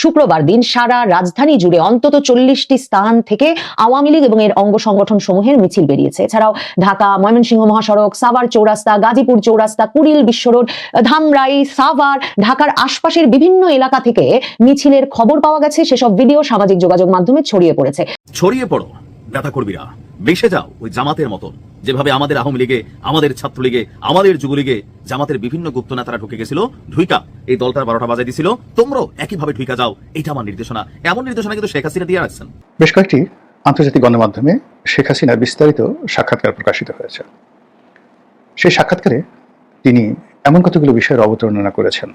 শুক্রবার দিন সারা রাজধানী জুড়ে অন্তত চল্লিশটি স্থান থেকে আওয়ামী লীগ এবং এর অঙ্গ সংগঠন সমূহের মিছিল বেরিয়েছে। এছাড়াও ঢাকা, ময়মনসিংহ মহাসড়ক, সাভার চৌরাস্তা, গাজীপুর চৌরাস্তা কুড়িল বিশ্বরোড, ধামরাই, সাভার, ঢাকার আশপাশের বিভিন্ন এলাকা থেকে মিছিলের খবর পাওয়া গেছে। সেসব ভিডিও সামাজিক যোগাযোগ মাধ্যমে ছড়িয়ে পড়েছে। ছড়িয়ে পড়ো। ব্যথা কর্মীরা বেসে যাও ওই জামাতের মতন, যেভাবে আমাদের আওয়ামী লীগে, আমাদের ছাত্রলীগে, আমাদের যুবলীগে জামাতের বিভিন্ন গুপ্ত নেতারা ঢুকে গেছিল। ঢুইকা, এই দলটার বারোটা বাজাই দিছিল। তোমরাও একইভাবে ঢুইকা যাও এটা আমার নির্দেশনা। এমন নির্দেশনা কিন্তু শেখ হাসিনা দিয়ে রাখছেন। বেশ কয়েকটি আন্তর্জাতিক গণমাধ্যমে শেখ হাসিনার বিস্তারিত সাক্ষাৎকার প্রকাশিত হয়েছে। সেই সাক্ষাৎকারে তিনি এমন কতগুলো বিষয়ের অবতারণা করেছেন,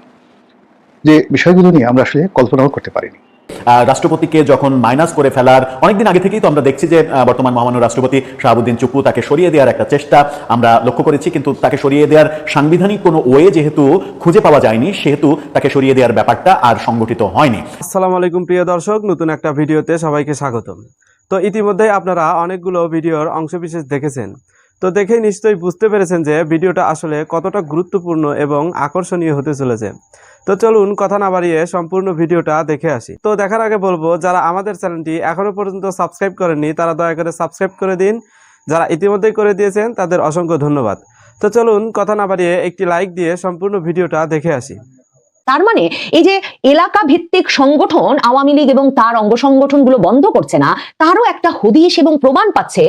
যে বিষয়গুলো নিয়ে আমরা আসলে কল্পনাও করতে পারিনি। রাষ্ট্রপতিকে যখন মাইনাস করে ফেলার, অনেকদিন আগে থেকেই তো আমরা দেখছি যে বর্তমান মহামান্য রাষ্ট্রপতি শাহাবুদ্দিন চুপু তাকে সরিয়ে দেওয়ার একটা চেষ্টা আমরা লক্ষ্য করেছি, কিন্তু তাকে সরিয়ে দেওয়ার সাংবিধানিক কোনো ওয়ে যেহেতু খুঁজে পাওয়া যায়নি, সেহেতু তাকে সরিয়ে দেওয়ার ব্যাপারটা আর সংগঠিত হয়নি। আসসালামু আলাইকুম প্রিয় দর্শক, নতুন একটা ভিডিওতে সবাইকে স্বাগতম। তো ইতিমধ্যে আপনারা অনেকগুলো ভিডিওর অংশবিশেষ দেখেছেন। তো দেখেই নিশ্চয়ই বুঝতে পেরেছেন যে, ভিডিওটা আসলে কতটা গুরুত্বপূর্ণ এবং আকর্ষণীয় হতে চলেছে। তো চলুন কথা না বাড়িয়ে সম্পূর্ণ ভিডিওটা দেখে আসি। তো দেখার আগে বলব, যারা আমাদের চ্যানেলটি এখনও পর্যন্ত সাবস্ক্রাইব করেননি, তারা দয়া করে সাবস্ক্রাইব করে দিন। যারা ইতিমধ্যেই করে দিয়েছেন, তাদের অসংখ্য ধন্যবাদ। তো চলুন কথা না বাড়িয়ে একটি লাইক দিয়ে সম্পূর্ণ ভিডিওটা দেখে আসি। তার মানে এই যে এলাকা ভিত্তিক সংগঠন আওয়ামী লীগ এবং তার অঙ্গ সংগঠনগুলো বন্ধ করছে না, তারও একটা হদিশ এবং প্রমাণ পাচ্ছে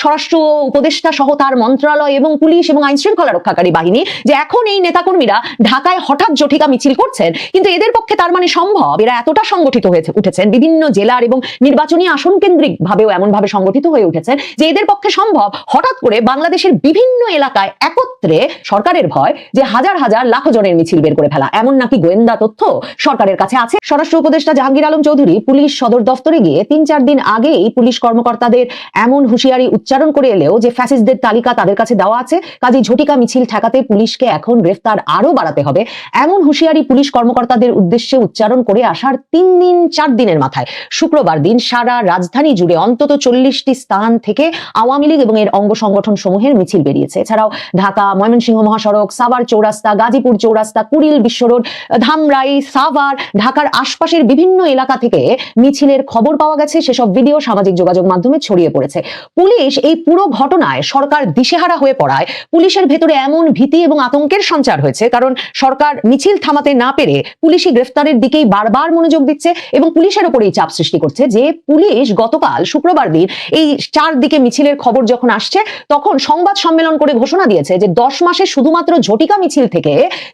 স্বরাষ্ট্র উপদেষ্টা সহ তার মন্ত্রণালয় এবং পুলিশ এবং আইন শৃঙ্খলা রক্ষাকারী বাহিনী যে এখন এই নেতাকর্মীরা ঢাকায় হঠাৎ জটিকা মিছিল করছেন, কিন্তু এদের পক্ষে তার মানে সম্ভব, এরা এতটা সংগঠিত হয়েছে, উঠেছেন, বিভিন্ন জেলার এবং নির্বাচনী আসন কেন্দ্রিক ভাবেও এমন ভাবে সংগঠিত হয়ে উঠেছেন যে এদের পক্ষে সম্ভব হঠাৎ করে বাংলাদেশের বিভিন্ন এলাকায় একত্রে সরকারের ভয় যে হাজার হাজার লাখ জনের মিছিল বের করে ফেলা, এমন নাকি গোয়েন্দা তথ্য সরকারের কাছে আছে? স্বরাষ্ট্র উপদেষ্টা জাহাঙ্গীর আলম চৌধুরী পুলিশ সদর দফতরে গিয়ে তিন চার দিন আগেই পুলিশ কর্মকর্তাদের এমন হুঁশিয়ারি উচ্চারণ করে এলেও যে ফ্যাসিস্টদের তালিকা তাদের কাছে দেওয়া আছে কাজে ঝটিকা মিছিল ঠেকাতে পুলিশকে এখন গ্রেফতার আরও বাড়াতে হবে। এমন হুঁশিয়ারি পুলিশ কর্মকর্তাদের উদ্দেশ্যে উচ্চারণ করে আসার তিন দিন, চার দিনের মাথায়। শুক্রবার দিন সারা রাজধানী জুড়ে অন্তত চল্লিশটি স্থান থেকে আওয়ামী লীগ এবং এর অঙ্গ সংগঠন সমূহের মিছিল বেরিয়েছে। এছাড়াও ঢাকা, ময়মনসিংহ মহাসড়ক, সাভার চৌরাস্তা, গাজীপুর চৌরাস্তা, কুড়িল বিশ্বরোড ধামরাই, সাভার, ঢাকার আশপাশের বিভিন্ন এলাকা থেকে মিছিলের খবর পাওয়া গেছে। সেসব ভিডিও সামাজিক যোগাযোগ মাধ্যমে ছড়িয়ে পড়েছে। পুলিশ এই পুরো ঘটনায় সরকার দিশেহারা হয়ে পড়ায়। পুলিশের ভেতরে এমন ভীতি এবং আতঙ্কের সঞ্চার হয়েছে, কারণ সরকার মিছিল থামাতে না পেরে পুলিশি গ্রেফতারের দিকেই বারবার মনোযোগ দিচ্ছে এবং পুলিশের উপরেই চাপ সৃষ্টি করছে যে পুলিশ গতকাল শুক্রবার দিন এই চারদিকে মিছিলের খবর যখন আসছে, তখন সংবাদ সম্মেলন করে ঘোষণা দিয়েছে যে দশ মাসে শুধুমাত্র ঝটিকা মিছিল থেকে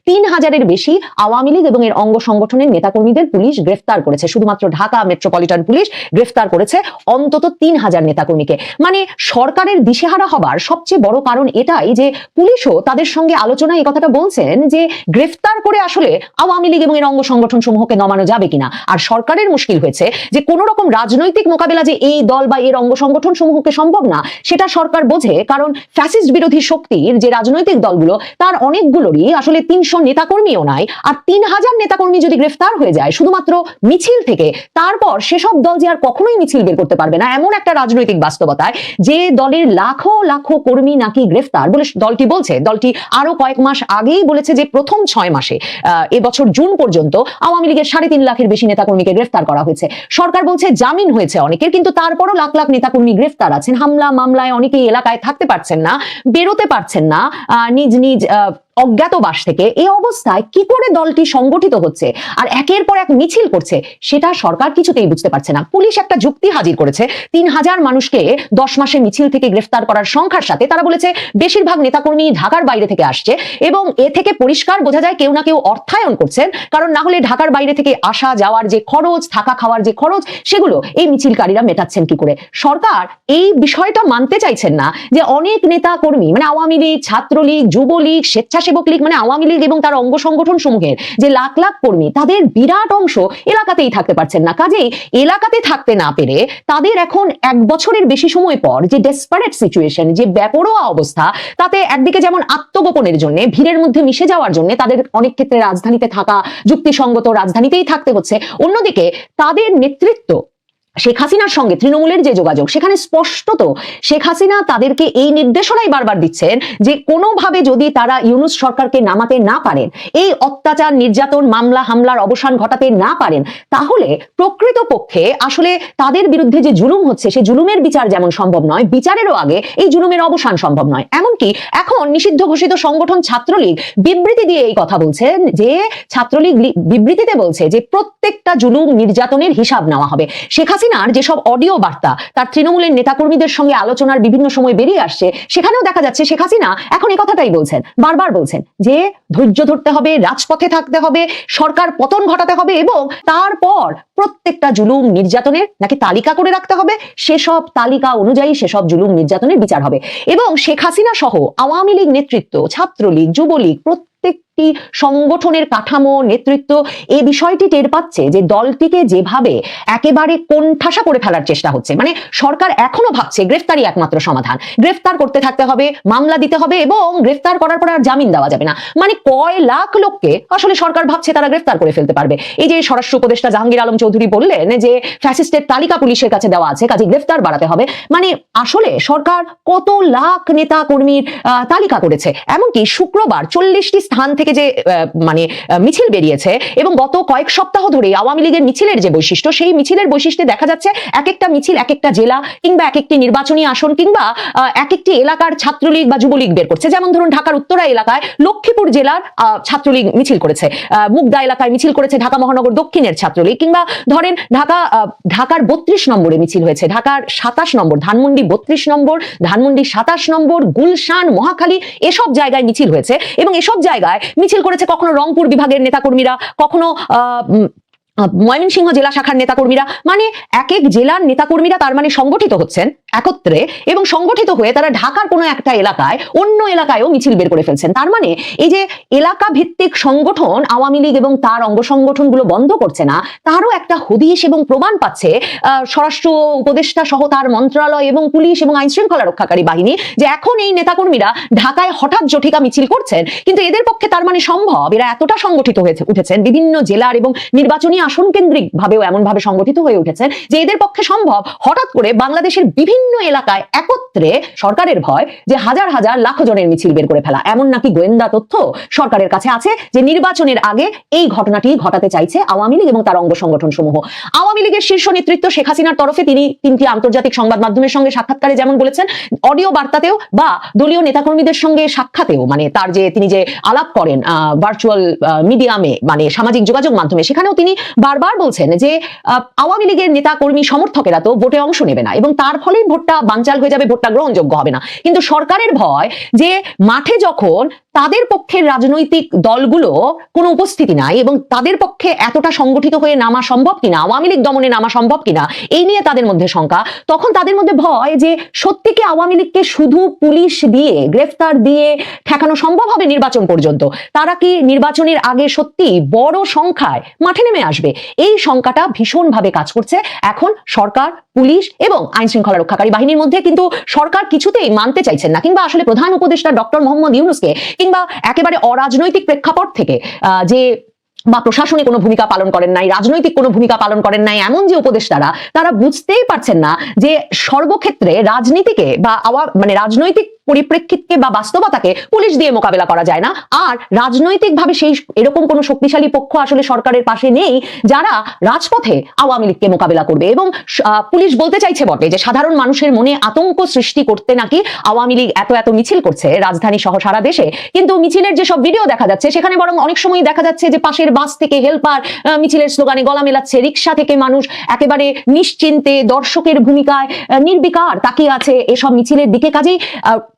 তিন হাজারের বেশি আওয়ামী লীগ এবং এর অঙ্গ সংগঠনের নেতাকর্মীদের পুলিশ গ্রেফতার করেছে। শুধুমাত্র ঢাকা মেট্রোপলিটন পুলিশ গ্রেফতার করেছে অন্তত তিন হাজার নেতাকর্মীকে। মানে সরকারের দিশেহারা হবার সবচেয়ে বড় কারণ এটাই যে পুলিশও তাদের সঙ্গে আলোচনায় এই কথাটা বলছেন যে গ্রেফতার করে আসলে আওয়ামী লীগ এবং এর অঙ্গ সংগঠন সমূহকে নমানো যাবে কিনা। আর সরকারের মুশকিল হয়েছে যে কোন রকম রাজনৈতিক মোকাবেলা যে এই দল বা এর অঙ্গ সংগঠন সমূহকে সম্ভব না, সেটা সরকার বোঝে কারণ ফ্যাসিস্ট বিরোধী শক্তির যে রাজনৈতিক দলগুলো, তার অনেকগুলোরই আসলে তিনশো নেতাকর্মীও নাই আর তিন হাজার নেতাকর্মী যদি গ্রেফতার হয়ে যায়, শুধুমাত্র মিছিল থেকে, তারপর সেসব দল যে আর কখনোই মিছিল বের করতে পারবে না, এমন একটা রাজনৈতিক বাস্তবতায় যে দলের লাখো লাখো কর্মী নাকি গ্রেফতার বলে দলটি বলছে। দলটি আরও কয়েক মাস আগেই বলেছে যে প্রথম ছয় মাসে এবছর জুন পর্যন্ত আওয়ামী লীগের সাড়ে তিন লাখের বেশি নেতাকর্মীকে গ্রেফতার করা হয়েছে। সরকার বলছে জামিন হয়েছে অনেকের, কিন্তু তারপরও লাখ লাখ নেতাকর্মী গ্রেফতার আছেন। হামলা মামলায় অনেকেই এলাকায় থাকতে পারছেন না, বেরোতে পারছেন না নিজ নিজ অজ্ঞাতবাস থেকে এই অবস্থায় কি করে দলটি সংগঠিত হচ্ছে আর একের পর এক মিছিল করছে, সেটা সরকার কিছুতেই বুঝতে পারছে না। পুলিশ একটা যুক্তি হাজির করেছে, তিন হাজার মানুষকে দশ মাসে মিছিল থেকে গ্রেফতার করার সংখ্যার সাথে তারা বলেছে, বেশিরভাগ নেতাকর্মী ঢাকার বাইরে থেকে আসছে এবং এ থেকে পরিষ্কার বোঝা যায় কেউ না কেউ অর্থায়ন করছেন, কারণ না হলে ঢাকার বাইরে থেকে আসা যাওয়ার যে খরচ, থাকা খাওয়ার যে খরচ, সেগুলো এই মিছিলকারীরা মেটাচ্ছেন কি করে? সরকার এই বিষয়টা মানতে চাইছেন না যে অনেক নেতা কর্মী মানে আওয়ামী লীগ, ছাত্রলীগ, যুবলীগ স্বেচ্ছাসেবক লীগ মানে আওয়ামী লীগ এবং তার অঙ্গ সংগঠন সমূহের যে লাখ লাখ কর্মী, তাদের বিরাট অংশ এলাকাতেই থাকতে পারছেন না। কাজেই এলাকাতে থাকতে না পেরে তাদের এখন এক বছরের বেশি সময় পর যে ডেসপারেট সিচুয়েশন যে বেপরোয়া অবস্থা, তাতে একদিকে যেমন আত্মগোপনের জন্য, ভিড়ের মধ্যে মিশে যাওয়ার জন্য তাদের অনেক ক্ষেত্রে রাজধানীতে থাকা যুক্তিসঙ্গত রাজধানীতেই থাকতে হচ্ছে, অন্যদিকে তাদের নেতৃত্ব শেখ হাসিনার সঙ্গে তৃণমূলের যে যোগাযোগ, সেখানে স্পষ্টত শেখ হাসিনা তাদেরকে এই নির্দেশনাই বারবার দিচ্ছেন যে কোনোভাবে যদি তারা ইউনুস সরকারকে নামাতে না পারেন, এই অত্যাচার, নির্যাতন, মামলা, হামলার অবসান ঘটাতে না পারেন, তাহলে প্রকৃতপক্ষে আসলে তাদের বিরুদ্ধে যে জুলুম হচ্ছে, সে জুলুমের বিচার যেমন সম্ভব নয়, বিচারেরও আগে এই জুলুমের অবসান সম্ভব নয়। এমনকি এখন নিষিদ্ধ ঘোষিত সংগঠন ছাত্রলীগ বিবৃতি দিয়ে এই কথা বলছেন যে ছাত্রলীগ বিবৃতিতে বলছে যে প্রত্যেকটা জুলুম, নির্যাতনের হিসাব নেওয়া হবে। শেখ হাসিনার যেসব অডিও বার্তা তার তৃণমূলের নেতাকর্মীদের সঙ্গে আলোচনার বিভিন্ন সময় বেরিয়ে আসছে, সেখানেও দেখা যাচ্ছে শেখ হাসিনা এখন এই কথাটাই বলছেন, বারবার বলছেন যে ধৈর্য ধরতে হবে, রাজপথে থাকতে হবে, সরকার পতন ঘটাতে হবে এবং তারপর প্রত্যেকটা জুলুম নির্যাতনের নাকি তালিকা করে রাখতে হবে, সেসব তালিকা অনুযায়ী সেসব জুলুম নির্যাতনের বিচার হবে এবং শেখ হাসিনা সহ আওয়ামী লীগ নেতৃত্ব, ছাত্রলীগ, যুবলীগ প্রত্যেকটি সংগঠনের কাঠামো, নেতৃত্ব এই বিষয়টি টের পাচ্ছে যে দলটিকে যেভাবে একেবারে কোণঠাসা করে ফেলার চেষ্টা হচ্ছে। মানে সরকার এখনও ভাবছে গ্রেফতারি একমাত্র সমাধান। গ্রেফতার করতে থাকতে হবে, মামলা দিতে হবে এবং গ্রেফতার করার পর আর জামিন দেওয়া যাবে না। মানে কয় লাখ লোককে আসলে সরকার ভাবছে তারা গ্রেফতার করে ফেলতে পারবে। এই যে স্বরাষ্ট্র উপদেষ্টা জাহাঙ্গীর আলম চৌধুরী বললেন যে ফ্যাসিস্টের তালিকা পুলিশের কাছে দেওয়া আছে কাজে গ্রেফতার বাড়াতে হবে। মানে আসলে সরকার কত লাখ নেতা কর্মীর তালিকা করেছে? এমনকি শুক্রবার চল্লিশটি স্থান থেকে যে মানে মিছিল বেরিয়েছে এবং গত কয়েক সপ্তাহ ধরে আওয়ামী লীগের মিছিলের যে বৈশিষ্ট্য, সেই মিছিলের বৈশিষ্ট্যে দেখা যাচ্ছে এক একটা মিছিল এক একটা জেলা কিংবা এক একটি নির্বাচনী আসন কিংবা এক একটি এলাকার ছাত্রলীগ বা যুবলীগ বের করছে। যেমন ধরুন ঢাকার উত্তরা এলাকায় লক্ষ্মীপুর জেলার ছাত্রলীগ মিছিল করেছে। মুগদা এলাকায় মিছিল করেছে ঢাকা মহানগর দক্ষিণের ছাত্রলীগ কিংবা ধরেন ঢাকা ঢাকার বত্রিশ নম্বরে মিছিল হয়েছে। ঢাকার সাতাশ নম্বর, ধানমন্ডি বত্রিশ নম্বর, ধানমন্ডি সাতাশ নম্বর, গুলশান, মহাখালী এসব জায়গায় মিছিল হয়েছে এবং এসব জায়গায় মিছিল করেছে কখনো রংপুর বিভাগের নেতাকর্মীরা কখনো ময়মনসিংহ জেলা শাখার নেতাকর্মীরা মানে এক এক জেলার নেতাকর্মীরা তার মানে সংগঠিত হচ্ছেন একত্রে এবং সংগঠিত হয়ে তারা ঢাকার কোনো একটা এলাকায় অন্য এলাকায়ও মিছিল বের করে ফেলছেন। তার মানে এই যে এলাকা ভিত্তিক সংগঠন আওয়ামী লীগ এবং তার অঙ্গ সংগঠনগুলো বন্ধ করছে না, তারও একটা হদিশ এবং প্রমাণ পাচ্ছে স্বরাষ্ট্র উপদেষ্টা সহ তার মন্ত্রণালয় এবং পুলিশ এবং আইন শৃঙ্খলা রক্ষাকারী বাহিনী যে এখন এই নেতাকর্মীরা ঢাকায় হঠাৎ জটিকা মিছিল করছেন, কিন্তু এদের পক্ষে তার মানে সম্ভব। এরা এতটা সংগঠিত হয়েছে, উঠেছেন বিভিন্ন জেলার এবং নির্বাচনী আসন কেন্দ্রিক ভাবেও এমন ভাবে সংগঠিত হয়ে উঠেছেন যে এদের পক্ষে সম্ভব হঠাৎ করে বাংলাদেশের বিভিন্ন এলাকায় একত্রে সরকারের ভয় যে হাজার হাজার লাখ জনের মিছিল বের করে ফেলা। এমন নাকি গোয়েন্দা তথ্য সরকারের কাছে আছে যে নির্বাচনের আগে এই ঘটনাটি ঘটাতে চাইছে আওয়ামী লীগ এবং তার অঙ্গ সংগঠন সমূহ আওয়ামী লীগের শীর্ষ নেতৃত্ব শেখ হাসিনার তরফে তিনি তিনটি আন্তর্জাতিক সংবাদ মাধ্যমের সঙ্গে সাক্ষাৎকারে যেমন বলেছেন, অডিও বার্তাতেও বা দলীয় নেতাকর্মীদের সঙ্গে সাক্ষাতেও মানে তার যে তিনি যে আলাপ করেন ভার্চুয়াল মিডিয়ামে মানে সামাজিক যোগাযোগ মাধ্যমে, সেখানেও তিনি বারবার বলছেন যে আওয়ামী লীগের নেতা কর্মী সমর্থকেরা তো ভোটে অংশ নেবে না এবং তার ফলেই ভোটটা বানচাল হয়ে যাবে, ভোটটা গ্রহণযোগ্য হবে না। কিন্তু সরকারের ভয় যে, মাঠে যখন তাদের পক্ষের রাজনৈতিক দলগুলো কোনো উপস্থিতি নাই এবং তাদের পক্ষে এতটা সংগঠিত হয়ে নামা সম্ভব কিনা, আওয়ামী লীগ দমনে নামা সম্ভব কিনা, এই নিয়ে তাদের মধ্যে শঙ্কা, তখন তাদের মধ্যে ভয় যে সত্যি কি আওয়ামী লীগকে শুধু পুলিশ দিয়ে, গ্রেফতার দিয়ে ঠেকানো সম্ভব হবে নির্বাচন পর্যন্ত? তারা কি নির্বাচনের আগে সত্যি বড় সংখ্যায় মাঠে নেমে আসবে? এই শঙ্কাটা ভীষণভাবে কাজ করছে। এখন সরকার, পুলিশ এবং আইন শৃঙ্খলা রক্ষাকারী বাহিনীর মধ্যে কিন্তু সরকার কিছুতেই মানতে চাইছেন না। কিংবা আসলে প্রধান উপদেষ্টা ডক্টর মোহাম্মদ ইউনুসকে কিংবা একেবারে অরাজনৈতিক প্রেক্ষাপট থেকে যে বা প্রশাসনে কোনো ভূমিকা পালন করেন নাই, রাজনৈতিক কোনো ভূমিকা পালন করেন নাই, এমন যে উপদেষ্টারা, তারা বুঝতেই পারছেন না যে সর্বক্ষেত্রে রাজনীতিকে বা মানে রাজনৈতিক পরিপ্রেক্ষিতকে বা বাস্তবতাকে পুলিশ দিয়ে মোকাবেলা করা যায় না। আর রাজনৈতিকভাবে সেই এরকম কোনো শক্তিশালী পক্ষ আসলে সরকারের পাশে নেই, যারা রাজপথে আওয়ামী লীগকে মোকাবেলা করবে। এবং পুলিশ বলতে চাইছে বটে যে সাধারণ মানুষের মনে আতঙ্ক সৃষ্টি করতে নাকি আওয়ামী লীগ এত এত মিছিল করছে রাজধানী সহ সারা দেশে। কিন্তু মিছিলের যেসব ভিডিও দেখা যাচ্ছে, সেখানে বরং অনেক সময় দেখা যাচ্ছে যে পাশের বাস থেকে হেল্পার মিছিলের স্লোগানে গলা মেলাচ্ছে, রিক্সা থেকে মানুষ একেবারে নিশ্চিন্তে দর্শকের ভূমিকায় নির্বিকার তাকিয়ে আছে এসব মিছিলের দিকে। কাজেই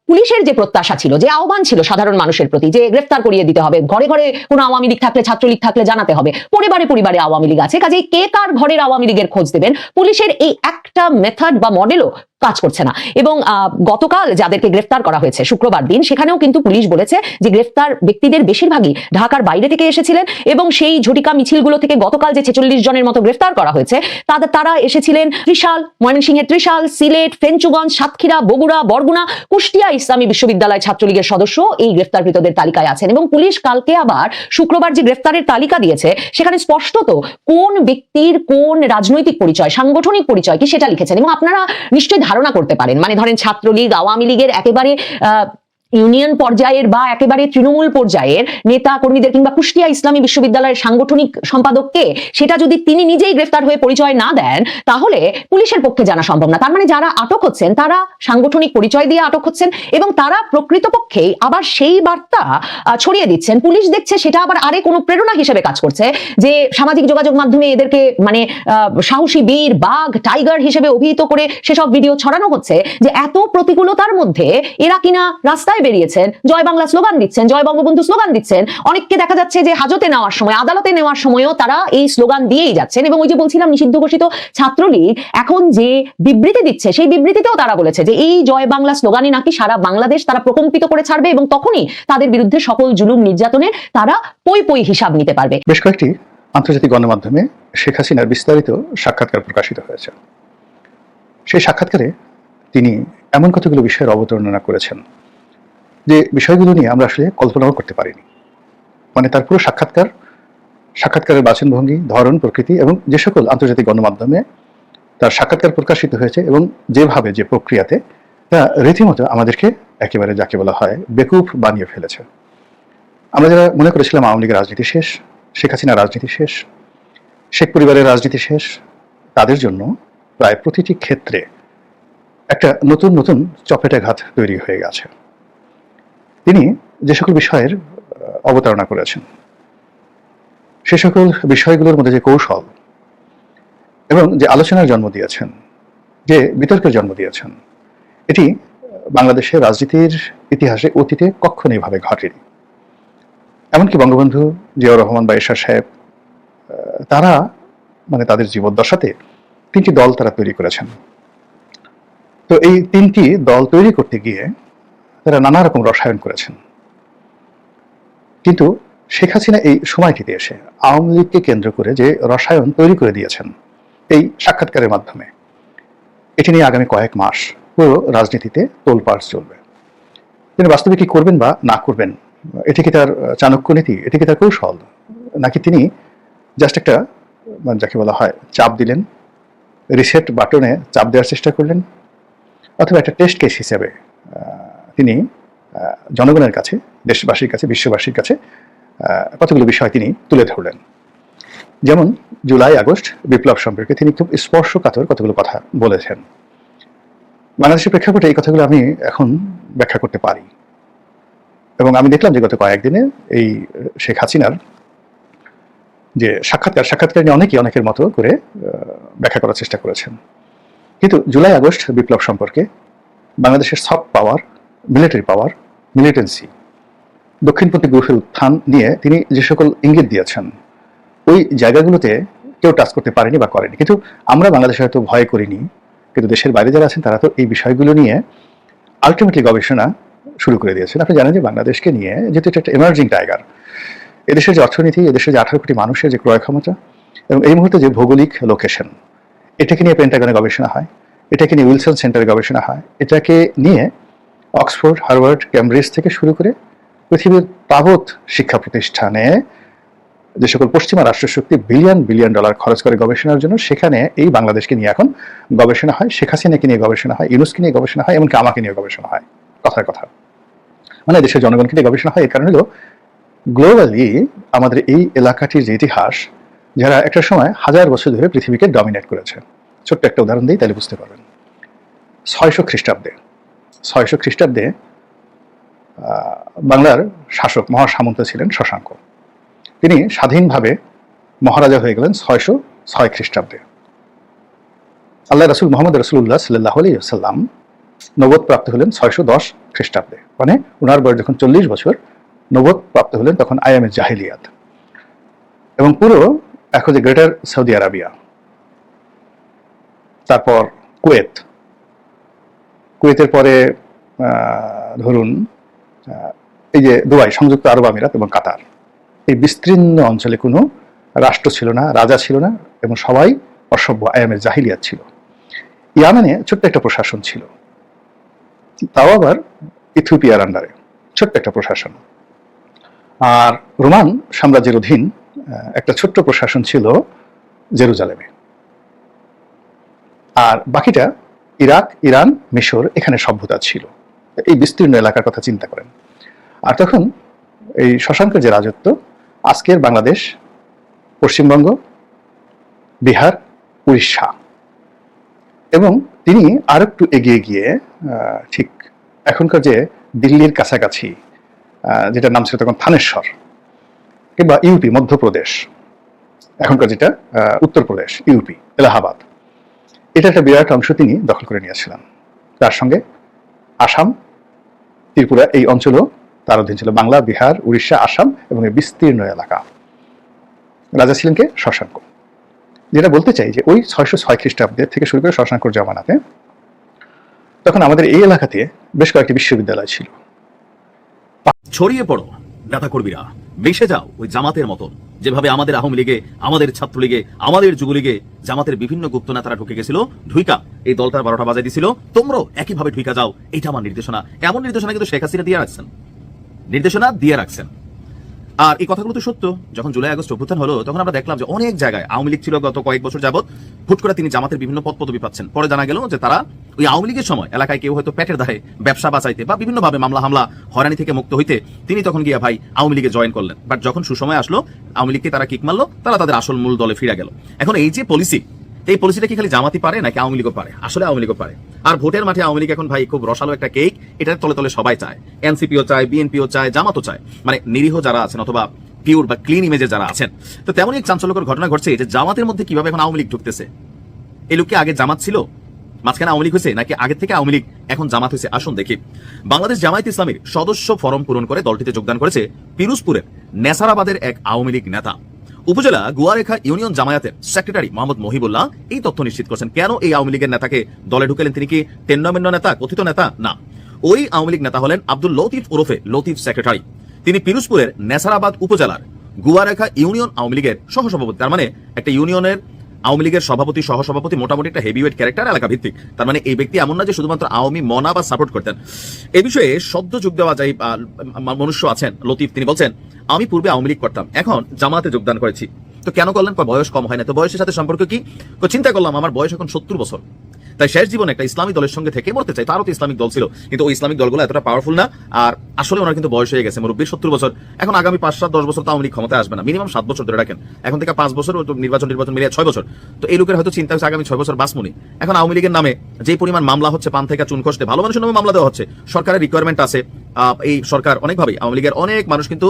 পুলিশের যে প্রত্যাশা ছিল, যে আহ্বান ছিল সাধারণ মানুষের প্রতি, যে গ্রেফতার করিয়ে দিতে হবে, ঘরে ঘরে কোনো আওয়ামী লীগ থাকলে, ছাত্রলীগ থাকলে জানাতে হবে, পরিবারে পরিবারে আওয়ামী লীগ আছে কাজে কে কার ঘরের আওয়ামী লীগের খোঁজ দেবেন, পুলিশের এই একটা মেথড বা মডেলও কাজ করছে না। এবং গতকাল যাদেরকে গ্রেফতার করা হয়েছে শুক্রবার দিন, সেখানেও কিন্তু পুলিশ বলেছে যে গ্রেফতার ব্যক্তিদের বেশিরভাগই ঢাকার বাইরে থেকে এসেছিলেন এবং সেই ঝটিকা মিছিলগুলো থেকে গতকাল যে ছেচল্লিশ জনের মতো গ্রেফতার করা হয়েছে তাদের তারা এসেছিলেন ত্রিশাল, ময়মনসিংহের ত্রিশাল, সিলেট, ফেঞ্চুগঞ্জ, সাতক্ষীরা, বগুড়া, বরগুনা, কুষ্টিয়া ইসলামী বিশ্ববিদ্যালয় ছাত্রলীগের সদস্য এই গ্রেফতারকৃতদের তালিকায় আছেন এবং পুলিশ কালকে আবার শুক্রবার যে গ্রেফতারের তালিকা দিয়েছে, সেখানে স্পষ্টত কোন ব্যক্তির কোন রাজনৈতিক পরিচয়, সাংগঠনিক পরিচয় কি সেটা লিখেছেন এবং আপনারা নিশ্চয়ই ধারণা করতে পারেন। মানে ধরেন ছাত্রলীগ আওয়ামী লীগের একেবারে ইউনিয়ন পর্যায়ের বা একেবারে তৃণমূল পর্যায়ের নেতা কর্মীদের কিংবা কুষ্টিয়া ইসলামী বিশ্ববিদ্যালয়ের সাংগঠনিক সম্পাদককে সেটা যদি তিনি নিজেই গ্রেফতার হয়ে পরিচয় না দেন, তাহলে পুলিশের পক্ষে জানা সম্ভব না। তার মানে যারা আটক হচ্ছেন, তারা সাংগঠনিক পরিচয় দিয়ে আটক হচ্ছেন এবং তারা প্রকৃতপক্ষেই আবার সেই বার্তা ছড়িয়ে দিচ্ছেন। পুলিশ দেখছে সেটা আবার আরে কোনো প্রেরণা হিসেবে কাজ করছে যে সামাজিক যোগাযোগ মাধ্যমে এদেরকে মানে সাহসী বীর, বাঘ, টাইগার হিসেবে অভিহিত করে সেসব ভিডিও ছড়ানো হচ্ছে যে এত প্রতিকূলতার মধ্যে এরা কিনা রাস্তায় বেরিয়েছেন, জয় বাংলা স্লোগান দিচ্ছেন, জয় বঙ্গবন্ধু স্লোগান দিচ্ছেন, অনেককে দেখা যাচ্ছে যে হাজতে নেওয়ার সময়, আদালতে নেওয়ার সময়ও তারা এই স্লোগান দিয়েই যাচ্ছেন। এবং ওই যে বলছিলাম, নিষিদ্ধ ঘোষিত ছাত্রলীগ এখন যে বিবৃতি দিচ্ছে, সেই বিবৃতিতেও তারা বলেছে যে এই জয় বাংলা স্লোগানই নাকি সারা বাংলাদেশ তারা প্রকম্পিত করে ছাড়বে এবং তখনই তাদের বিরুদ্ধে সকল জুলুম নির্যাতনের তারা পই পই হিসাব নিতে পারবে। বেশ কয়েকটি আন্তর্জাতিক গণমাধ্যমে শেখ হাসিনার বিস্তারিত সাক্ষাৎকার প্রকাশিত হয়েছে। সেই সাক্ষাৎকারে তিনি এমন কতগুলো বিষয়ের অবতারণা করেছেন? যে বিষয়গুলো নিয়ে আমরা আসলে কল্পনাও করতে পারিনি। মানে তার পুরো সাক্ষাৎকার, সাক্ষাৎকারের বাচনভঙ্গি, ধরন, প্রকৃতি এবং যে সকল আন্তর্জাতিক গণমাধ্যমে তার সাক্ষাৎকার প্রকাশিত হয়েছে এবং যেভাবে যে প্রক্রিয়াতে তা রীতিমতো আমাদেরকে একেবারে যাকে বলা হয় বেকুফ বানিয়ে ফেলেছে। আমরা যারা মনে করেছিলাম আওয়ামী লীগের রাজনীতি শেষ, শেখ হাসিনার রাজনীতি শেষ, শেখ পরিবারের রাজনীতি শেষ, তাদের জন্য প্রায় প্রতিটি ক্ষেত্রে একটা নতুন নতুন চপেটাঘাত তৈরি হয়ে গেছে। তিনি যে সকল বিষয়ের অবতারণা করেছেন, সে সকল বিষয়গুলোর মধ্যে যে কৌশল এবং যে আলোচনার জন্ম দিয়েছেন, যে বিতর্কের জন্ম দিয়েছেন, এটি বাংলাদেশের রাজনীতির ইতিহাসে অতীতে কখনো এভাবে ঘটেনি। এমনকি বঙ্গবন্ধু জিয়াউর রহমান বা এরশাদ সাহেব তারা মানে তাদের জীবদ্দশাতে তিনটি দল তারা তৈরি করেছেন। তো এই তিনটি দল তৈরি করতে গিয়ে তারা নানা রকম রসায়ন করেছেন। কিন্তু শেখ হাসিনা এই সময়টিতে এসে আওয়ামী লীগকে কেন্দ্র করে যে রসায়ন তৈরি করে দিয়েছেন এই সাক্ষাৎকারের মাধ্যমে, এটি নিয়ে আগামী কয়েক মাস পুরো রাজনীতিতে তোলপাড় চলবে। তিনি বাস্তবে কি করবেন বা না করবেন, এটি কি তার চাণক্য নীতি, এটি কি তার কৌশল, নাকি তিনি জাস্ট একটা মানে যাকে বলা হয় চাপ দিলেন রিসেট বাটনে চাপ দেওয়ার চেষ্টা করলেন, অথবা একটা টেস্ট কেস হিসেবে তিনি জনগণের কাছে, দেশবাসীর কাছে, বিশ্ববাসীর কাছে কতগুলো বিষয় তিনি তুলে ধরলেন। যেমন জুলাই, আগস্ট বিপ্লব সম্পর্কে তিনি খুব স্পর্শকাতর কতগুলো কথা বলেছেন। বাংলাদেশের প্রেক্ষাপটে এই কথাগুলো আমি এখন ব্যাখ্যা করতে পারি। এবং আমি দেখলাম যে গত কয়েকদিনে এই শেখ হাসিনার যে সাক্ষাৎকার সাক্ষাৎকার নিয়ে অনেকেই অনেকের মতো করে ব্যাখ্যা করার চেষ্টা করেছেন। কিন্তু জুলাই, আগস্ট বিপ্লব সম্পর্কে বাংলাদেশের soft power military power militancy দক্ষিণপন্থী গ্রুপের উত্থান নিয়ে তিনি যে সকল ইঙ্গিত দিয়েছেন, ওই জায়গাগুলোতে কেউ টাচ করতে পারেনি বা করেনি। কিন্তু আমরা বাংলাদেশে হয়তো ভয় করিনি, কিন্তু দেশের বাইরে যারা আছেন তারা তো এই বিষয়গুলো নিয়ে আলটিমেটলি গবেষণা শুরু করে দিয়েছেন। আপনি জানেন যে বাংলাদেশকে নিয়ে যেহেতু এটা একটা এমার্জিং টাইগার এদেশের যে অর্থনীতি, এদেশের যে আঠারো কোটি মানুষের যে ক্রয় ক্ষমতা এবং এই মুহূর্তে যে ভৌগোলিক লোকেশন এটাকে নিয়ে পেন্টাগনে গবেষণা হয়, এটাকে নিয়ে উইলসন সেন্টারে গবেষণা হয়, এটাকে নিয়ে অক্সফোর্ড, হার্ভার্ড ক্যামব্রিজ থেকে শুরু করে পৃথিবীর তাবৎ শিক্ষা প্রতিষ্ঠানে যে সকল পশ্চিমা রাষ্ট্রশক্তি বিলিয়ন বিলিয়ন ডলার খরচ করে গবেষণার জন্য সেখানে এই বাংলাদেশকে নিয়ে এখন গবেষণা হয়, শেখ হাসিনাকে নিয়ে গবেষণা হয়, ইউনুসকে নিয়ে গবেষণা হয়, এমনকি আমাকে নিয়ে গবেষণা হয়। কথার কথা। মানে দেশের জনগণকে নিয়ে গবেষণা হয় এই কারণে হলো গ্লোবালি আমাদের এই এলাকাটির যে ইতিহাস, যারা একটা সময় হাজার বছর ধরে পৃথিবীকে ডমিনেট করেছে। ছোট্ট একটা উদাহরণ দিই, তাহলে বুঝতে পারবেন। ছয়শো খ্রিস্টাব্দে ছয়শো খ্রিস্টাব্দে বাংলার শাসক মহাসামন্ত ছিলেন শশাঙ্ক। তিনি স্বাধীনভাবে মহারাজা হয়ে গেলেন ছয়শো ছয় খ্রিস্টাব্দে। আল্লাহ রসুল মোহাম্মদ রসুল্লাহ সাল্লাহ আলী সাল্লাম নবদ প্রাপ্ত হলেন ছয়শো দশ খ্রিস্টাব্দে। মানে ওনার বয়স যখন চল্লিশ বছর নবদ প্রাপ্ত হলেন তখন আয়ামে জাহিলিয়াত। এবং পুরো এখন যে গ্রেটার সৌদি আরাবিয়া, তারপর কুয়েত কুয়েতের পরে ধরুন এই যে দুবাই, সংযুক্ত আরব আমিরাত এবং কাতার। এই বিস্তীর্ণ অঞ্চলে কোনো রাষ্ট্র ছিল না, রাজা ছিল না এবং সবাই অসভ্য, আয়ামের জাহিলিয়াত ছিল। ইয়ামেনে ছোট্ট একটা প্রশাসন ছিল। তাও আবার ইথিওপিয়ার আন্ডারে ছোট্ট একটা প্রশাসন। আর রোমান সাম্রাজ্যের অধীন একটা ছোট্ট প্রশাসন ছিল জেরুজালেমে। আর বাকিটা ইরাক, ইরান, মিশর এখানে সভ্যতা ছিল। এই বিস্তীর্ণ এলাকার কথা চিন্তা করেন। আর তখন এই শশাঙ্কের যে রাজত্ব, আজকের বাংলাদেশ, পশ্চিমবঙ্গ, বিহার, উড়িষ্যা। এবং তিনি আর একটু এগিয়ে গিয়ে ঠিক এখনকার যে দিল্লির কাছাকাছি যেটার নাম ছিল তখন থানেশ্বর, কিংবা ইউপি, মধ্যপ্রদেশ। এখনকার যেটা উত্তরপ্রদেশ, ইউপি, এলাহাবাদ। এটা একটা বিরাট অংশ তিনি দখল করে নিয়েছিলেন। তার সঙ্গে আসাম, ত্রিপুরা এই অঞ্চলও তার অধীন ছিল। বাংলা, বিহার, উড়িষ্যা, আসাম এবং এই বিস্তীর্ণ এলাকা। রাজা ছিলেন কে? শশাঙ্ক। যেটা বলতে চাই যে ওই ছয়শো ছয় খ্রিস্টাব্দের থেকে শুরু করে শশাঙ্কর জামানাতে তখন আমাদের এই এলাকাতে বেশ কয়েকটি বিশ্ববিদ্যালয় ছিল। ছড়িয়ে পড়ো। করবিরা মিশে যাও ওই জামাতের মতন, যেভাবে আমাদের আওয়ামী লীগে, আমাদের ছাত্রলীগে, আমাদের যুবলীগে জামাতের বিভিন্ন গুপ্ত নেতারা ঢুকে গেছিল। ঢুইকা, এই দলটার বারোটা বাজাই দিছিল। তোমরাও একইভাবে ঢুইকা যাও এটা আমার নির্দেশনা। এমন নির্দেশনা কিন্তু শেখ হাসিনা দিয়ে রাখছেন। নির্দেশনা দিয়ে রাখছেন। আর এই কথাগুলো তো সত্য। যখন জুলাই, আগস্ট অভ্যুত্থান হলো, তখন আমরা দেখলাম যে অনেক জায়গায় আওয়ামী লীগ ছিল গত কয়েক বছর যাবত হুট করে তিনি জামাতের বিভিন্ন পদ পদবি পাচ্ছেন। পরে জানা গেল যে তারা ওই আওয়ামী লীগের সময় এলাকায় কেউ হয়তো পেটের দায়ে ব্যবসা বাঁচাইতে বা বিভিন্নভাবে মামলা হামলা, হয়রানি থেকে মুক্ত হইতে তিনি তখন গিয়া ভাই আওয়ামী লীগে জয়েন করলেন। বাট যখন সুসময় আসলো, আওয়ামী লীগকে তারা কিক মারলো, তারা তাদের আসল মূল দলে ফিরে গেল। এখন এই যে পলিসি এই পলিসিটা কি খালি জামাতি পারে নাকি আওয়ামী লীগও পারে? আসলে আওয়ামী লীগও পারে। আর ভোটের মাঠে আওয়ামী লীগ এখন ভাই খুব রসালো একটা কেক এটার তলে তলে সবাই চায়। এনসিপিও চায়, বিএনপিও চায়, জামাতও চায়। মানে নিরীহ যারা আছেন অথবা পিওর বা ক্লিন ইমেজে যারা আছেন, তো তেমনই এক চাঞ্চল্যকর ঘটনা ঘটছে যে জামাতের মধ্যে কীভাবে এখন আওয়ামী লীগ ঢুকতেছে? এই লোককে আগে জামাত ছিল? মাঝখানে আওয়ামী লীগ হয়েছে নাকি আগে থেকে আওয়ামী লীগ এখন জামাত হয়েছে? আসুন দেখি। বাংলাদেশ জামায়াত ইসলামীর সদস্য ফরম পূরণ করে দলটিতে যোগদান করেছে পিরুজপুরের নেসারাবাদের এক আওয়ামী লীগ নেতা। উপজেলা গুয়ারেখা ইউনিয়ন জামায়াতের সেক্রেটারি মোহাম্মদ মহিবুল্লাহ এই তথ্য নিশ্চিত করেছেন, কেন এই আওয়ামী লীগের নেতাকে দলে ঢুকেলেন তিনি কি টেন্নমেন্ন নেতা, কথিত নেতা? না। ওই আওয়ামী লীগ নেতা হলেন আব্দুল লতিফ ওরফে লতিফ সেক্রেটারি। তিনি পিরুজপুরের নেসারাবাদ উপজেলার গুয়ারেখা ইউনিয়ন আওয়ামী লীগের সহসভাপতি। তার মানে একটা ইউনিয়নের আওয়ামী লীগের সভাপতি, সহসভাপতি মোটামুটি একটা হেভিওয়েট ক্যারেক্টার এলাকা ভিত্তিক। তার মানে এই ব্যক্তি এমন না যে শুধুমাত্র আওয়ামী মনা বা সাপোর্ট করতেন। এ বিষয়ে সদ্য যোগ দেওয়া যায় মনুষ্য আছেন, লতিফ, তিনি বলছেন, আমি পূর্বে আওয়ামী লীগ করতাম, এখন জামাতে যোগদান করেছি। তো কেন করলেন? বয়স কম হয় না। তো বয়সের সাথে সম্পর্ক কি, চিন্তা করলাম, আমার বয়স এখন সত্তর বছর। তাই শেষ জীবনে একটা ইসলামী দলের সঙ্গে থেকে মরতে চাই, তারও তো ইসলামিক দল ছিল। কিন্তু ওই ইসলামিক দলগুলো এতটা পাওয়ারফুল না, আর আসলে ওনার কিন্তু বয়স হয়ে গেছে মুরব্বীর সত্তর বছর। এখন আগামী পাঁচ সাত দশ বছর তো আওয়ামী লীগ ক্ষমতায় আসবে না মিনিমাম সাত বছর ধরে রাখেন। এখন থেকে পাঁচ বছর নির্বাচন নির্বাচন মিলিয়ে ছয় বছর। তো এই লোকের হয়তো চিন্তা হচ্ছে আগামী ছয় বছর বাসমুনি। এখন আওয়ামী লীগের নামে যে পরিমাণ মামলা হচ্ছে, পান থেকে চুন খসতে, ভালো মানুষের নামে মামলা দেওয়া হচ্ছে। সরকারের রিকোয়ারমেন্ট আছে। এই সরকার অনেকভাবেই, আওয়ামী লীগের অনেক মানুষ কিন্তু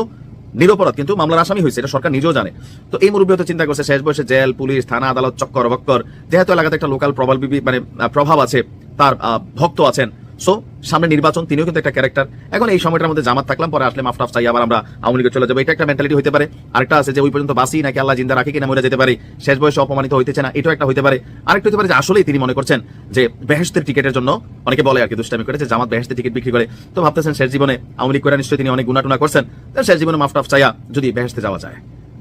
নিরপরাধ, কিন্তু মামলার আসামি হয়েছে, এটা সরকার নিজেও জানে। তো এই মুরব্বী হয়তো চিন্তা করছে, শেষ বয়সে জেল, পুলিশ, থানা, আদালত, চক্কর বক্কর যেহেতু এলাকাতে একটা লোকাল প্রবাল মানে প্রভাব আছে, তার ভক্ত আছেন সো সামনে নির্বাচন, তিনিও কিন্তু একটা ক্যারেক্টার এখন এই সময়টার মধ্যে জামাত থাকলাম, পরে আসলে মাফটাফ চাই, আবার আমরা আওয়ামী লীগে চলে যাব। এটা একটা মেন্টালিটি হতে পারে। আরেকটা আছে যে ওই পর্যন্ত বাসি নাকি আল্লাহ জিন্দা রাখি কিনা মরে যেতে পারে। শেষ বয়সে অপমানিত হইতেছে না, এটাও একটা হতে পারে। আরেকটা হতে পারে যে আসলেই তিনি মনে করছেন যে বেহেস্তের টিকেটের জন্য, অনেকে বলে আর কি দুষ্টামি করে যে জামাত বেহেস্তের টিকিট বিক্রি করে। তো ভাবতেছেন শেষ জীবনে আওয়ামী লীগ করে নিশ্চয়ই তিনি অনেক গুণাটুনা করছেন। তো শেষ জীবনে মাফটাফ চাইয়া যদি বেহেস্তে যাওয়া যায়।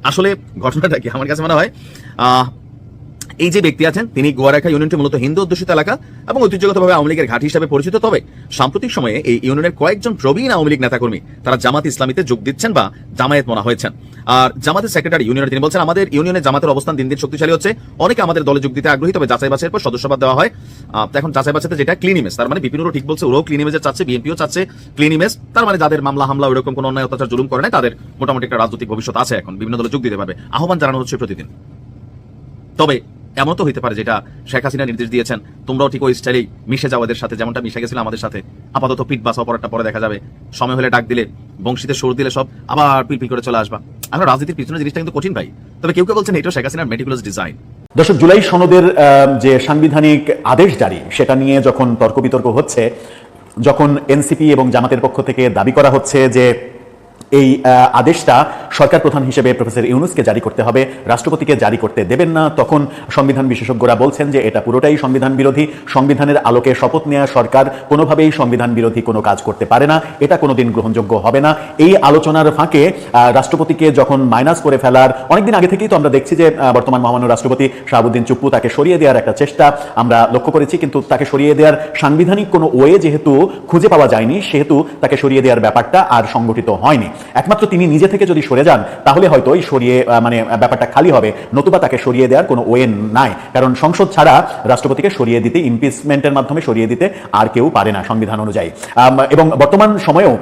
আসলে ঘটনাটা কি আমার কাছে মনে হয় এই যে ব্যক্তি আছেন, তিনি গোয়ারেখা ইউনিয়নটি মূলত হিন্দু অধ্যুষিত এলাকা এবং ঐতিহ্যগতভাবে আওয়ামী লীগের ঘাঁটি হিসেবে পরিচিত। তবে সাম্প্রতিক সময়ে এই ইউনিয়নের কয়েকজন প্রবীণ আওয়ামী লীগ নেতাকর্মী, তারা জামাত ইসলামীতে যোগ দিচ্ছেন বা জামায়াত মনা হয়েছেন। আর জামাতের সেক্রেটারি ইউনিয়নের তিনি বলছেন, আমাদের ইউনিয়নে জামাতের অবস্থান দিন দিন শক্তিশালী হচ্ছে। অনেকে আমাদের দলে যোগ দিতে আগ্রহী, তবে যাচাই বাছাইয়ের পর সদস্যবাদ দেওয়া হয়। এখন যাচাই বাছাইতে যেটা ক্লিন ইমেজ তার মানে বিপিনুরও ঠিক বলছে, ওরাও ক্লিন ইমেজের চাচ্ছে, বিএনপিও চাচ্ছে ক্লিন ইমেজ তার মানে যাদের মামলা, হামলা ওইরকম কোনো অন্যায়, অত্যাচার, জুলুম করে নাই, তাদের মোটামুটি একটা রাজনৈতিক ভবিষ্যৎ আছে এখন, বিভিন্ন দলে যোগ দিতে পারবে। আহ্বান জানানো হচ্ছে প্রতিদিন। তবে এমন তো হইতে পারে যেটা শেখ হাসিনা নির্দেশ দিয়েছেন। তোমরাও ঠিক ওই স্টাইলেই মিশে যাও ওদের সাথে, যেমনটা মিশে গেছিল আমাদের সাথে। আপাতত পিঠ বাসা পরেরটা পরে দেখা যাবে। সময় হলে ডাক দিলে, বংশীতে সুর দিলে সব আবার পিলপিল করে চলে আসবা। আমরা রাজনীতির পিছনে জিনিসটা কিন্তু কঠিন ভাই। তবে কেউ কেউ বলছেন এটা শেখ হাসিনার মেটিকুলাস ডিজাইন দর্শক, জুলাই সনদের যে সাংবিধানিক আদেশ জারি, সেটা নিয়ে যখন তর্ক বিতর্ক হচ্ছে, যখন এনসিপি এবং জামাতের পক্ষ থেকে দাবি করা হচ্ছে যে এই আদেশটা সরকার প্রধান হিসেবে প্রফেসর ইউনুসকে জারি করতে হবে। রাষ্ট্রপতিকে জারি করতে দেবেন না। তখন সংবিধান বিশেষজ্ঞরা বলছেন যে এটা পুরোটাই সংবিধান বিরোধী। সংবিধানের আলোকে শপথ নেওয়া সরকার কোনোভাবেই সংবিধান বিরোধী কোনো কাজ করতে পারে না। এটা কোনোদিন গ্রহণযোগ্য হবে না। এই আলোচনার ফাঁকে রাষ্ট্রপতিকে যখন মাইনাস করে ফেলার, অনেকদিন আগে থেকেই তো আমরা দেখছি যে বর্তমান মহামান্য রাষ্ট্রপতি শাহাবুদ্দিন চুপ্পু তাকে সরিয়ে দেওয়ার একটা চেষ্টা আমরা লক্ষ্য করেছি। কিন্তু তাকে সরিয়ে দেওয়ার সাংবিধানিক কোনো ওয়ে যেহেতু খুঁজে পাওয়া যায়নি, সেহেতু তাকে সরিয়ে দেওয়ার ব্যাপারটা আর সংগঠিত হয়নি। একমাত্র তিনি নিজে থেকে যদি সরে যান, তাহলে হয়তো এই সরিয়ে মানে ব্যাপারটা খালি হবে। নতুবা তাকে সরিয়ে দেওয়ার কোনো ওয়ে নাই। কারণ সংসদ ছাড়া রাষ্ট্রপতিকে সরিয়ে দিতে ইমপিচমেন্টের মাধ্যমে সরিয়ে দিতে আর কেউ পারে না সংবিধান অনুযায়ী। এবং বর্তমান সময়েও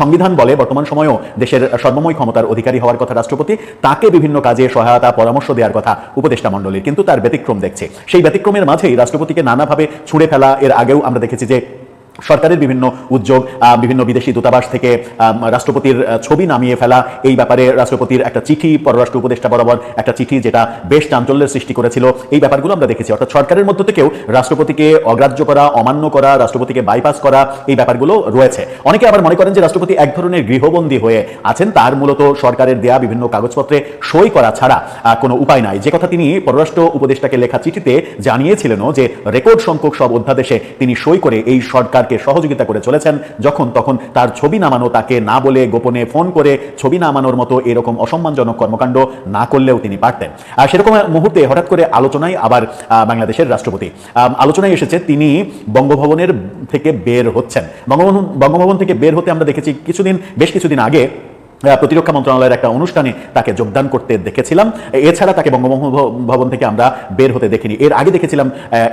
সংবিধান বলে বর্তমান সময়েও দেশের সর্বময় ক্ষমতার অধিকারী হওয়ার কথা রাষ্ট্রপতি, তাকে বিভিন্ন কাজে সহায়তা, পরামর্শ দেওয়ার কথা উপদেষ্টা মণ্ডলীর। কিন্তু তার ব্যতিক্রম দেখছে। সেই ব্যতিক্রমের মাঝেই রাষ্ট্রপতিকে নানাভাবে ছুঁড়ে ফেলা, এর আগেও আমরা দেখেছি যে সরকারের বিভিন্ন উদ্যোগ বিভিন্ন বিদেশি দূতাবাস থেকে রাষ্ট্রপতির ছবি নামিয়ে ফেলা, এই ব্যাপারে রাষ্ট্রপতির একটা চিঠি, পররাষ্ট্র উপদেষ্টা বরাবর একটা চিঠি যেটা বেশ চাঞ্চল্যের সৃষ্টি করেছিল, এই ব্যাপারগুলো আমরা দেখেছি। অর্থাৎ সরকারের মধ্য থেকেও রাষ্ট্রপতিকে অগ্রাহ্য করা, অমান্য করা, রাষ্ট্রপতিকে বাইপাস করা, এই ব্যাপারগুলো রয়েছে। অনেকে আবার মনে করেন যে রাষ্ট্রপতি এক ধরনের গৃহবন্দী হয়ে আছেন, তার মূলত সরকারের দেয়া বিভিন্ন কাগজপত্রে সই করা ছাড়া কোনো উপায় নাই। যে কথা তিনি পররাষ্ট্র উপদেষ্টাকে লেখা চিঠিতে জানিয়েছিলেনও যে রেকর্ড সংখ্যক সব অধ্যাদেশে তিনি সই করে এই সরকারকে সহযোগিতা করে চলেছেন যখন তখন তার ছবি নামানো তাকে না বলে গোপনে ফোন করে ছবি নামানোর মতো এরকম অসম্মানজনক কর্মকাণ্ড না করলেও তিনি পারতেন। আর সেরকম মুহূর্তে হঠাৎ করে আলোচনায় আবার বাংলাদেশের রাষ্ট্রপতি আলোচনায় এসেছে তিনি বঙ্গভবনের থেকে বের হচ্ছেন। বঙ্গভবন বঙ্গভবন থেকে বের হতে আমরা দেখেছি কিছুদিন, বেশ কিছুদিন আগে প্রতিরক্ষা মন্ত্রণালয়ের একটা অনুষ্ঠানে তাকে যোগদান করতে দেখেছিলাম। এছাড়া তাকে বঙ্গবন্ধু ভবন থেকে আমরা বের হতে দেখিনি। এর আগে দেখেছিলাম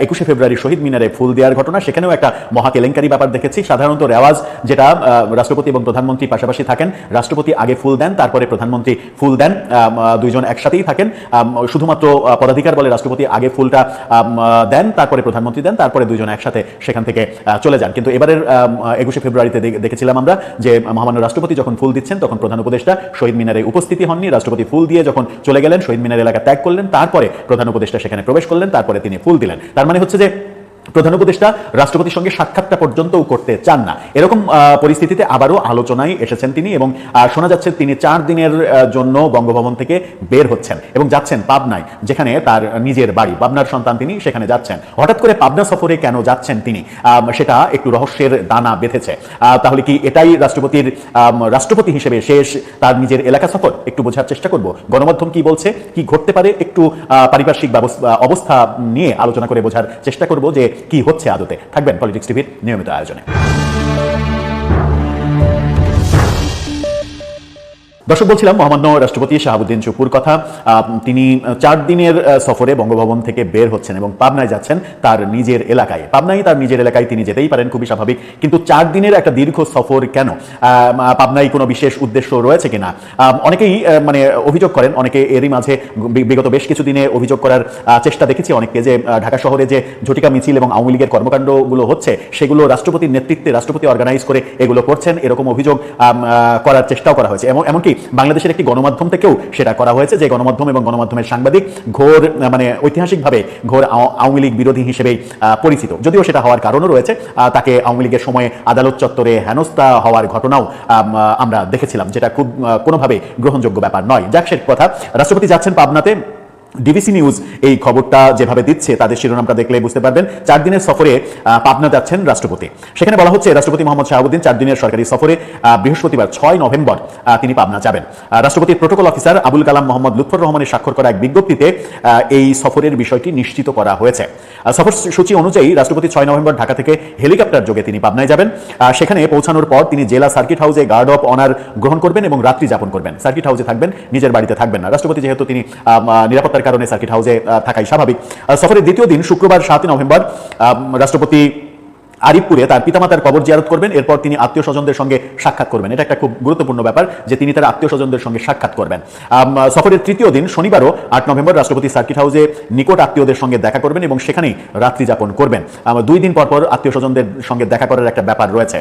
একুশে ফেব্রুয়ারি শহীদ মিনারে ফুল দেওয়ার ঘটনা। সেখানেও একটা মহা কেলেঙ্কারি ব্যাপার দেখেছি। সাধারণত রেওয়াজ যেটা রাষ্ট্রপতি এবং প্রধানমন্ত্রী পাশাপাশি থাকেন, রাষ্ট্রপতি আগে ফুল দেন, তারপরে প্রধানমন্ত্রী ফুল দেন দুইজন একসাথেই থাকেন। শুধুমাত্র পদাধিকার বলে রাষ্ট্রপতি আগে ফুলটা দেন, তারপরে প্রধানমন্ত্রী দেন, তারপরে দুইজন একসাথে সেখান থেকে চলে যান। কিন্তু এবারের একুশে ফেব্রুয়ারিতে দেখেছিলাম আমরা যে মহামান্য রাষ্ট্রপতি যখন ফুল দিচ্ছেন, তখন প্রধান উপদেষ্টা শহীদ মিনারে উপস্থিতি হননি। রাষ্ট্রপতি ফুল দিয়ে যখন চলে গেলেন, শহীদ মিনার এলাকা ত্যাগ করলেন, তারপরে প্রধান উপদেষ্টা সেখানে প্রবেশ করলেন, তারপরে তিনি ফুল দিলেন। তার মানে হচ্ছে যে প্রধান উপদেষ্টা রাষ্ট্রপতির সঙ্গে সাক্ষাৎটা পর্যন্তও করতে চান না। এরকম পরিস্থিতিতে আবারও আলোচনায় এসেছেন তিনি এবং শোনা যাচ্ছে তিনি চার দিনের জন্য বঙ্গভবন থেকে বের হচ্ছেন এবং যাচ্ছেন পাবনায়, যেখানে তার নিজের বাড়ি, পাবনার সন্তান তিনি সেখানে যাচ্ছেন। হঠাৎ করে পাবনা সফরে কেন যাচ্ছেন তিনি? সেটা একটু রহস্যের দানা বেঁধেছে। তাহলে কি এটাই রাষ্ট্রপতির রাষ্ট্রপতি হিসেবে শেষ তার নিজের এলাকা সফর? একটু বোঝার চেষ্টা করব। গণমাধ্যম কি বলছে? কি ঘটতে পারে? একটু পারিপার্শ্বিক অবস্থা নিয়ে আলোচনা করে বোঝার চেষ্টা করব যে কি হচ্ছে আদতে? থাকবেন পলিটিক্স টিভির নিয়মিত আয়োজনে। দর্শক, বলছিলাম মহামান্য রাষ্ট্রপতি শাহাবুদ্দিন চুপুর কথা। তিনি চার দিনের সফরে বঙ্গভবন থেকে বের হচ্ছেন এবং পাবনায় যাচ্ছেন তার নিজের এলাকায়। পাবনায় তার নিজের এলাকায় তিনি যেতেই পারেন, খুবই স্বাভাবিক। কিন্তু চার দিনের একটা দীর্ঘ সফর কেন? পাবনায় কোনো বিশেষ উদ্দেশ্য রয়েছে কিনা? অনেকেই মানে অভিযোগ করেন, অনেকে এরই মাঝে বিগত বেশ কিছুদিনে অভিযোগ করার চেষ্টা দেখেছি অনেকে যে ঢাকা শহরে যে ঝটিকা মিছিল এবং আওয়ামী লীগের কর্মকাণ্ডগুলো হচ্ছে, সেগুলো রাষ্ট্রপতির নেতৃত্বে রাষ্ট্রপতি অর্গানাইজ করে এগুলো করছেন। এরকম অভিযোগ করার চেষ্টাও করা হয়েছে। এবং এমনকি বাংলাদেশের একটি গণমাধ্যম থেকেও সেটা করা হয়েছে, যে গণমাধ্যম এবং গণমাধ্যমের সাংবাদিক ঘোর মানে ঐতিহাসিকভাবে ঘোর আও- আওয়ামী লীগ বিরোধী হিসেবেই পরিচিত। যদিও সেটা হওয়ার কারণও রয়েছে তাকে আওয়ামী লীগের সময় আদালত চত্বরে হেনস্থা হওয়ার ঘটনাও আমরা দেখেছিলাম, যেটা খুব কোনোভাবে গ্রহণযোগ্য ব্যাপার নয়। যাক, সে কথা। রাষ্ট্রপতি যাচ্ছেন পাবনাতে। ডিবিসি নিউজ এই খবরটা যেভাবে দিচ্ছে, তাদের শিরোনামটা দেখলে বুঝতে পারবেন। চার দিনের সফরে পাবনা যাচ্ছেন রাষ্ট্রপতি। সেখানে বলা হচ্ছে, রাষ্ট্রপতি মোহাম্মদ শাহাবুদ্দিন চার দিনের সরকারি সফরে বৃহস্পতিবার ছয় নভেম্বর তিনি পাবনা যাবেন। রাষ্ট্রপতির প্রোটোকল অফিসার আবুল কালাম মোহাম্মদ লুৎফর রহমানের স্বাক্ষর করা এক বিজ্ঞপ্তিতে এই সফরের বিষয়টি নিশ্চিত করা হয়েছে। সফর সূচি অনুযায়ী রাষ্ট্রপতি ছয় নভেম্বর ঢাকা থেকে হেলিকপ্টার যোগে তিনি পাবনায় যাবেন। সেখানে পৌঁছানোর পর তিনি জেলা সার্কিট হাউসে গার্ড অফ অনার গ্রহণ করবেন এবং রাত্রি যাপন করবেন। সার্কিট হাউসে থাকবেন, নিজের বাড়িতে থাকবেন না। রাষ্ট্রপতি যেহেতু তিনি নিরাপত্তার কারণে সার্কিট হাউসে থাকাই স্বাভাবিক। সফরের দ্বিতীয় দিন শুক্রবার সাতই নভেম্বর রাষ্ট্রপতি আরিফপুরে তার পিতামাতার কবর জিয়ারত করবেন, এরপর তিনি আত্মীয় স্বজনদের সঙ্গে সাক্ষাৎ করবেন। এটা একটা খুব গুরুত্বপূর্ণ ব্যাপার যে তিনি তার আত্মীয় স্বজনদের সঙ্গে সাক্ষাৎ করবেন। সফরের তৃতীয় দিন শনিবারও আট নভেম্বর রাষ্ট্রপতি সার্কিট হাউসে নিকট আত্মীয়দের সঙ্গে দেখা করবেন এবং সেখানেই রাত্রি যাপন করবেন। দুই দিন পর পর আত্মীয় স্বজনদের সঙ্গে দেখা করার একটা ব্যাপার রয়েছে।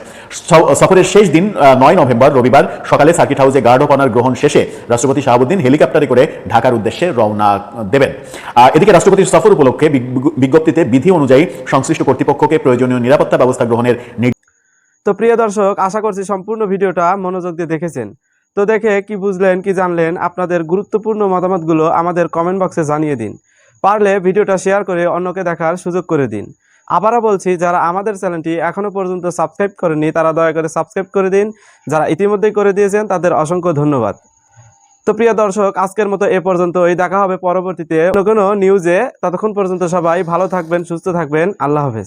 সফরের শেষ দিন নয় নভেম্বর রবিবার সকালে সার্কিট হাউসে গার্ড অফ অনার গ্রহণ শেষে রাষ্ট্রপতি শাহাবুদ্দিন হেলিকপ্টারে করে ঢাকার উদ্দেশ্যে রওনা দেবেন। এদিকে রাষ্ট্রপতির সফর উপলক্ষে বিজ্ঞপ্তিতে বিধি অনুযায়ী সংশ্লিষ্ট কর্তৃপক্ষকে প্রয়োজনীয় নিরাপত্তা ব্যবস্থা গ্রহণের তো প্রিয় দর্শক, আশা করছি সম্পূর্ণ ভিডিওটা মনোযোগ দিয়ে দেখেছেন। তো দেখে কি বুঝলেন, কি জানলেন, আপনাদের গুরুত্বপূর্ণ মতামতগুলো আমাদের কমেন্ট বক্সে জানিয়ে দিন। পারলে ভিডিওটা শেয়ার করে অন্যকে দেখার সুযোগ করে দিন। আবারও বলছি, যারা আমাদের চ্যানেলটি এখনও পর্যন্ত সাবস্ক্রাইব করেনি তারা দয়া করে সাবস্ক্রাইব করে দিন। যারা ইতিমধ্যেই করে দিয়েছেন, তাদের অসংখ্য ধন্যবাদ। তো প্রিয় দর্শক, আজকের মতো এ পর্যন্তই। দেখা হবে পরবর্তীতে কোনো নিউজে ততক্ষণ পর্যন্ত সবাই ভালো থাকবেন, সুস্থ থাকবেন। আল্লাহ হাফেজ।